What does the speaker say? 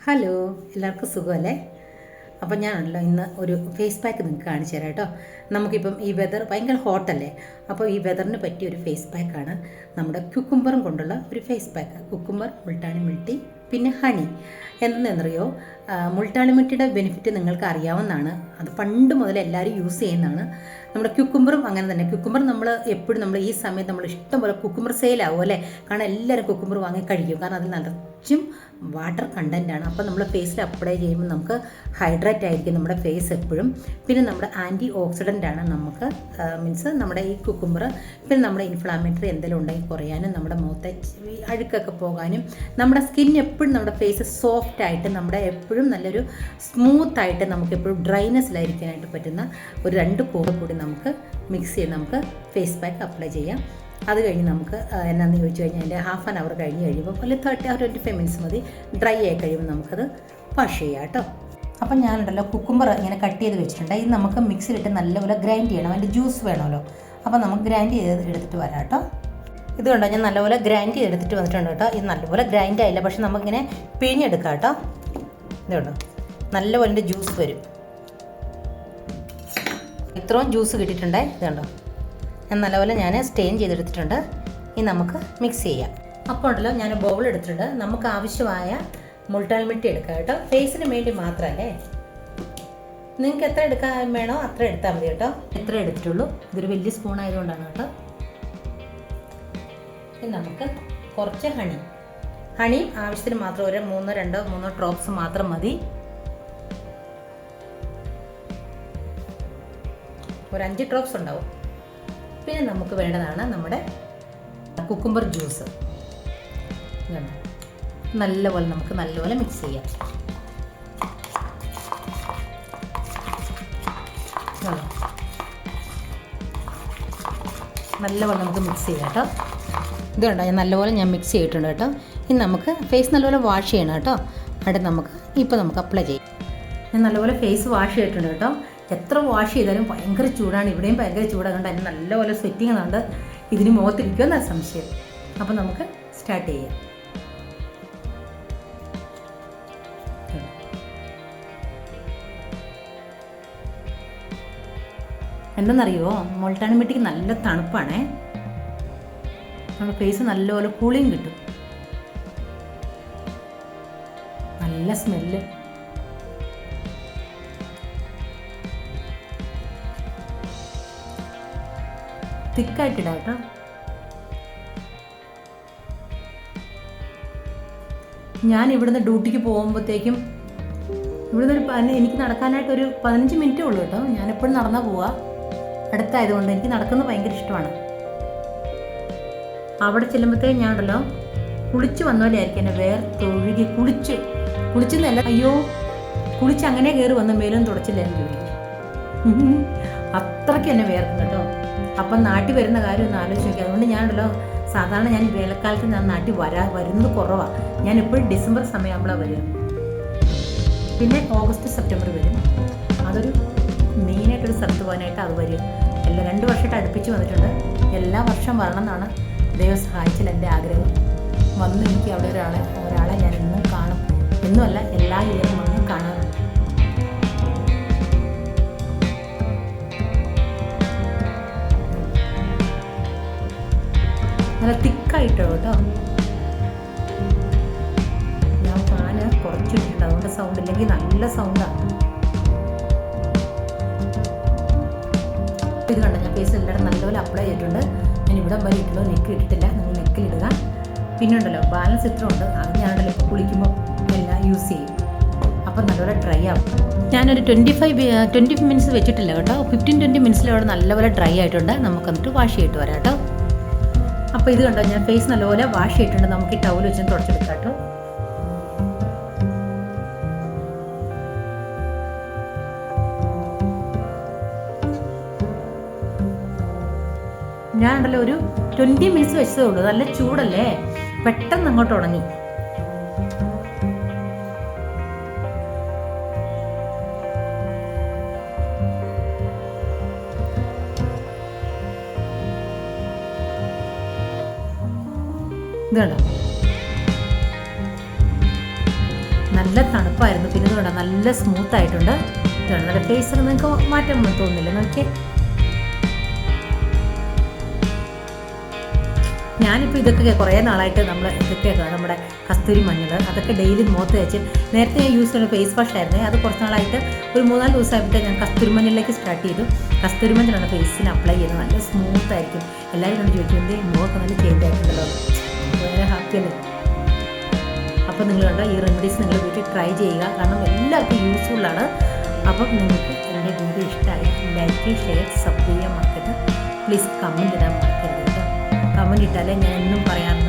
Hello എല്ലാവർക്കും സുഖമല്ലേ? അപ്പം ഞാനുണ്ടല്ലോ ഇന്ന് ഒരു ഫേസ് പാക്ക് നിങ്ങൾക്ക് കാണിച്ചു തരാം കേട്ടോ. നമുക്കിപ്പം ഈ വെതർ ഭയങ്കര ഹോട്ടല്ലേ അപ്പോൾ ഈ വെതറിന് പറ്റിയ ഒരു ഫേസ് പാക്കാണ് നമ്മുടെ കുക്കുംബറും കൊണ്ടുള്ള ഒരു face pack cucumber Multani mitti പിന്നെ ഹണി എന്തെന്നറിയോ? മുൾട്ടാളിമിറ്റിയുടെ ബെനിഫിറ്റ് നിങ്ങൾക്ക് അറിയാവുന്നതാണ് അത് പണ്ട് മുതൽ എല്ലാവരും യൂസ് ചെയ്യുന്നതാണ്. നമ്മുടെ ക്യുക്കുംബറും അങ്ങനെ തന്നെ. ക്യുക്കുംബർ നമ്മൾ എപ്പോഴും നമ്മൾ ഈ സമയത്ത് നമ്മൾ ഇഷ്ടം പോലെ കുക്കുംബർ സെയിലാവും അല്ലേ? കാരണം എല്ലാവരും കുക്കുംബർ വാങ്ങി കഴിക്കും. കാരണം അതിൽ നിറച്ചും വാട്ടർ കണ്ടന്റ് ആണ്. അപ്പോൾ നമ്മൾ ഫേസിൽ അപ്ലൈ ചെയ്യുമ്പോൾ നമുക്ക് ഹൈഡ്രേറ്റ് ആയിരിക്കും നമ്മുടെ ഫേസ് എപ്പോഴും. പിന്നെ നമ്മുടെ ആന്റി ഓക്സിഡന്റ് ആണ് നമുക്ക് മീൻസ് നമ്മുടെ ഈ കുക്കുംബർ പിന്നെ നമ്മുടെ ഇൻഫ്ലാമേറ്ററി എന്തെങ്കിലും ഉണ്ടെങ്കിൽ കുറയാനും നമ്മുടെ മുഖത്തെ അഴുക്കൊക്കെ പോകാനും നമ്മുടെ സ്കിൻ എപ്പോഴും നമ്മുടെ ഫേസ് സോഫ്റ്റ് ആയിട്ട് നമ്മുടെ എപ്പോഴും നല്ലൊരു സ്മൂത്ത് ആയിട്ട് നമുക്ക് എപ്പോഴും ഡ്രൈനെസ്സിലായിരിക്കാനായിട്ട് പറ്റുന്ന ഒരു രണ്ട് കൂടെ കൂടി നമുക്ക് മിക്സ് ചെയ്ത് നമുക്ക് ഫേസ് പാക്ക് അപ്ലൈ ചെയ്യാം. അത് കഴിഞ്ഞ് നമുക്ക് എന്നാന്ന് ചോദിച്ചു കഴിഞ്ഞാൽ അതിന്റെ ഹാഫ് ആൻ അവർ കഴിഞ്ഞ് കഴിയുമ്പോൾ അല്ലെങ്കിൽ തേർട്ടി അവർ ട്വന്റി ഫൈവ് മിനിറ്റ്സ് മതി. ഡ്രൈ ആയി കഴിയുമ്പോൾ നമുക്കത് വാഷ് ചെയ്യാം കേട്ടോ. അപ്പം ഞാനുണ്ടല്ലോ കുക്കുംബർ ഇങ്ങനെ കട്ട് ചെയ്ത് വെച്ചിട്ടുണ്ട്. ഇത് നമുക്ക് മിക്സിയിലിട്ട് നല്ലപോലെ ഗ്രൈൻഡ് ചെയ്യണം. അതിന്റെ ജ്യൂസ് വേണമല്ലോ. അപ്പോൾ നമുക്ക് ഗ്രൈൻഡ് ചെയ്ത് എടുത്തിട്ട് വരാം കേട്ടോ. ഇത് കണ്ടോ ഞാൻ നല്ലപോലെ ഗ്രൈൻഡ് ചെയ്തെടുത്തിട്ട് വന്നിട്ടുണ്ട് കേട്ടോ. ഇത് നല്ലപോലെ ഗ്രൈൻഡ് ആയില്ല പക്ഷെ നമുക്കിങ്ങനെ പിഴിഞ്ഞെടുക്കാം കേട്ടോ. ഇത് കണ്ടോ നല്ലപോലെ എന്റെ ജ്യൂസ് വരും. ഇത്രയും ജ്യൂസ് കിട്ടിയിട്ടുണ്ടേ ഇത് കണ്ടോ. ഞാൻ നല്ലപോലെ ഞാൻ സ്റ്റെയിൻ ചെയ്തെടുത്തിട്ടുണ്ട്. ഇനി നമുക്ക് മിക്സ് ചെയ്യാം. അപ്പോൾ ഉണ്ടല്ലോ ഞാൻ ബൗൾ എടുത്തിട്ടുണ്ട്. നമുക്ക് ആവശ്യമായ മുൾട്ടാൽ മിട്ടി എടുക്കാം കേട്ടോ. ഫേസിന് വേണ്ടി മാത്രമല്ലേ? നിങ്ങൾക്ക് എത്ര എടുക്കാൻ വേണോ അത്ര എടുത്താൽ മതി കേട്ടോ. എത്ര എടുത്തിട്ടുള്ളൂ? ഇതൊരു വലിയ സ്പൂൺ ആയതുകൊണ്ടാണ് കേട്ടോ. ഇനി നമുക്ക് കുറച്ച് ഹണി ഹണി ആവശ്യത്തിന് മാത്രം ഒരു മൂന്നോ രണ്ടോ മൂന്നോ ഡ്രോപ്സ് മാത്രം മതി. ഒരു അഞ്ച് ഡ്രോപ്സ് ഉണ്ടാവും. പിന്നെ നമുക്ക് വേണ്ടതാണ് നമ്മുടെ കുക്കുംബർ ജ്യൂസ്. നല്ലപോലെ നമുക്ക് നല്ലപോലെ മിക്സ് ചെയ്യാം. നല്ലപോലെ നമുക്ക് മിക്സ് ചെയ്യാം കേട്ടോ. ഇത് കണ്ടോ ഞാൻ നല്ലപോലെ ഞാൻ മിക്സ് ചെയ്തിട്ടുണ്ട് കേട്ടോ. ഇനി നമുക്ക് ഫേസ് നല്ലപോലെ വാഷ് ചെയ്യണം കേട്ടോ. എന്നിട്ട് നമുക്ക് ഇപ്പോൾ നമുക്ക് അപ്ലൈ ചെയ്യാം. ഞാൻ നല്ലപോലെ ഫേസ് വാഷ് ചെയ്തിട്ടുണ്ട് കേട്ടോ. എത്ര വാഷ് ചെയ്താലും ഭയങ്കര ചൂടാണ്. ഇവിടെയും ഭയങ്കര ചൂടായതുകൊണ്ട് അതിന് നല്ലപോലെ സ്വെറ്റിംഗ് ഉണ്ട് ഇതിന് മുഖത്തിരിക്കുമെന്നാണ് സംശയം. അപ്പോൾ നമുക്ക് സ്റ്റാർട്ട് ചെയ്യാം. എന്തെന്നറിയോ മൊൾട്ടാണിമിട്ടിക്ക് നല്ല തണുപ്പാണേ. നമ്മുടെ ഫേസ് നല്ലപോലെ കൂളിങ് കിട്ടും. നല്ല സ്മെല്ല് തിക്കായിട്ടിടാം കേട്ടോ. ഞാൻ ഇവിടുന്ന് ഡ്യൂട്ടിക്ക് പോകുമ്പോഴത്തേക്കും ഇവിടുന്ന് ഒരു എനിക്ക് നടക്കാനായിട്ട് ഒരു പതിനഞ്ച് മിനിറ്റേ ഉള്ളൂ കേട്ടോ. ഞാനെപ്പോഴും നടന്നാൽ പോവാ. അടുത്തായതുകൊണ്ട് എനിക്ക് നടക്കുന്നത് ഭയങ്കര ഇഷ്ടമാണ്. അവിടെ ചെല്ലുമ്പോഴത്തേക്കും ഞാൻ ഉണ്ടല്ലോ കുളിച്ച് വന്ന പോലെ ആയിരിക്കും എന്നെ വേർത്തൊഴുകി കുളിച്ച്. കുളിച്ചെന്നല്ല അയ്യോ കുളിച്ച് അങ്ങനെ കയറി വന്ന മേലും തുടച്ചില്ല എന്ന് ജോലി അത്രയ്ക്ക് എന്നെ വേർക്കും കേട്ടോ. അപ്പം നാട്ടിൽ വരുന്ന കാര്യം ഒന്ന് ആലോചിച്ച് നോക്കി. അതുകൊണ്ട് ഞാനുണ്ടല്ലോ സാധാരണ ഞാൻ വേലക്കാലത്ത് ഞാൻ നാട്ടിൽ വരാ വരുന്നത് കുറവാണ് ഞാൻ എപ്പോഴും ഡിസംബർ സമയമാകുമ്പോഴാണ് വരിക. പിന്നെ ഓഗസ്റ്റ് സെപ്റ്റംബർ വരും. അതൊരു മെയിനായിട്ടൊരു സ്ഥലത്ത് പോകാനായിട്ട് അത് വരും എല്ലാ രണ്ട് വർഷമായിട്ട് അടുപ്പിച്ച് വന്നിട്ടുണ്ട്. എല്ലാ വർഷം വരണം എന്നാണ് ദൈവം സഹായിച്ചാൽ എന്റെ ആഗ്രഹം വന്ന് എനിക്ക് അവിടെ ഒരാളെ ഒരാളെ ഞാൻ എന്നും കാണും. എന്നുമല്ല എല്ലാ ഇയറും വന്ന് കാണാറുണ്ട്. നല്ല തിക്കായിട്ടോ കേട്ടോ? ഞാൻ ഫാന് കുറച്ചിട്ടുണ്ട് അതുകൊണ്ട് സൗണ്ട് ഇല്ലെങ്കിൽ നല്ല സൗണ്ടാണ് ഇത് കണ്ടോ? ഞാൻ ഫേസ് എല്ലാവരും നല്ലപോലെ അപ്ലൈ ചെയ്തിട്ടുണ്ട്. ഞാൻ ഇവിടെ വരെ ഇട്ടുള്ളൂ നെക്ക് ഇട്ടിട്ടില്ല. നിങ്ങൾ നെക്കിലിടുക പിന്നെ ഉണ്ടല്ലോ ബാലൻസ് ഇത്ര ഉണ്ട്. അത് ഞാനുണ്ടല്ലോ ഇപ്പോൾ കുളിക്കുമ്പോൾ എല്ലാം യൂസ് ചെയ്യും. അപ്പം നല്ലപോലെ ഡ്രൈ ആവും. ഞാനൊരു ട്വന്റി ഫൈവ് ട്വന്റി മിനിറ്റ്സ് വെച്ചിട്ടില്ല കേട്ടോ. ഫിഫ്റ്റീൻ ട്വന്റി മിനിറ്റ്സിൽ അവിടെ നല്ലപോലെ ഡ്രൈ ആയിട്ടുണ്ട്. നമുക്ക് എന്നിട്ട് വാഷ് ചെയ്തിട്ട് വരാം കേട്ടോ. അപ്പോൾ ഇത് കണ്ടോ ഞാൻ ഫേസ് നല്ലപോലെ വാഷ് ചെയ്തിട്ടുണ്ട്. നമുക്ക് ഈ ടവൽ വെച്ച് തുടച്ചെടുക്കാം കേട്ടോ. ഞാനുണ്ടല്ലോ ഒരു ട്വന്റി മിനിറ്റ്സ് വെച്ചതേ ഉള്ളൂ. നല്ല ചൂടല്ലേ? പെട്ടെന്ന് അങ്ങോട്ട് ഉണങ്ങി. നല്ല തണുപ്പായിരുന്നു. പിന്നെ ഇതുകൊണ്ട് നല്ല സ്മൂത്ത് ആയിട്ടുണ്ട്. ഇതാണ് നല്ല ഫേസിൽ നിങ്ങൾക്ക് മാറ്റം തോന്നുന്നില്ല. നോക്കിയേ. ഞാനിപ്പോൾ ഇതൊക്കെ കുറേ നാളായിട്ട് നമ്മൾ ഇതൊക്കെ നമ്മുടെ കസ്തൂരി മഞ്ഞൾ അതൊക്കെ ഡെയിലി മുഖത്ത് വെച്ച് നേരത്തെ ഞാൻ യൂസ് ചെയ്യുന്ന ഫേസ് വാഷ് ആയിരുന്നേ അത് കുറച്ച് നാളായിട്ട് ഒരു മൂന്നാൽ ദിവസമായിട്ട് ഞാൻ കസ്തൂരി മഞ്ഞളിലേക്ക് സ്റ്റാർട്ട് ചെയ്തു. കസ്തൂരി മഞ്ഞളാണ് ഫേസിന് അപ്ലൈ ചെയ്യുന്നത്. നല്ല സ്മൂത്ത് ആയിരിക്കും. എല്ലാവരും കൊണ്ട് ചോദിക്കുന്നത് മുഖമൊക്കെ നല്ല ചേഞ്ച് ആയിട്ടുണ്ടല്ലോ? വളരെ ഹാപ്പിയല്ലേ അപ്പോൾ നിങ്ങൾ കണ്ടോ ഈ റെമഡീസ് നിങ്ങൾ വീട്ടിൽ ട്രൈ ചെയ്യുക. കാരണം എല്ലാവർക്കും യൂസ്ഫുള്ളാണ് അപ്പം നിങ്ങൾക്ക് എന്റെ വീഡിയോ ഇഷ്ടമായി ലൈക്ക് ഷെയർ സബ് ചെയ്യാൻ മറക്കരുത്. പ്ലീസ് കമന്റ് ഇടാൻ മറക്കരുത്. കമന്റ് ഇട്ടാലേ ഞാൻ എന്നും പറയാറുള്ള.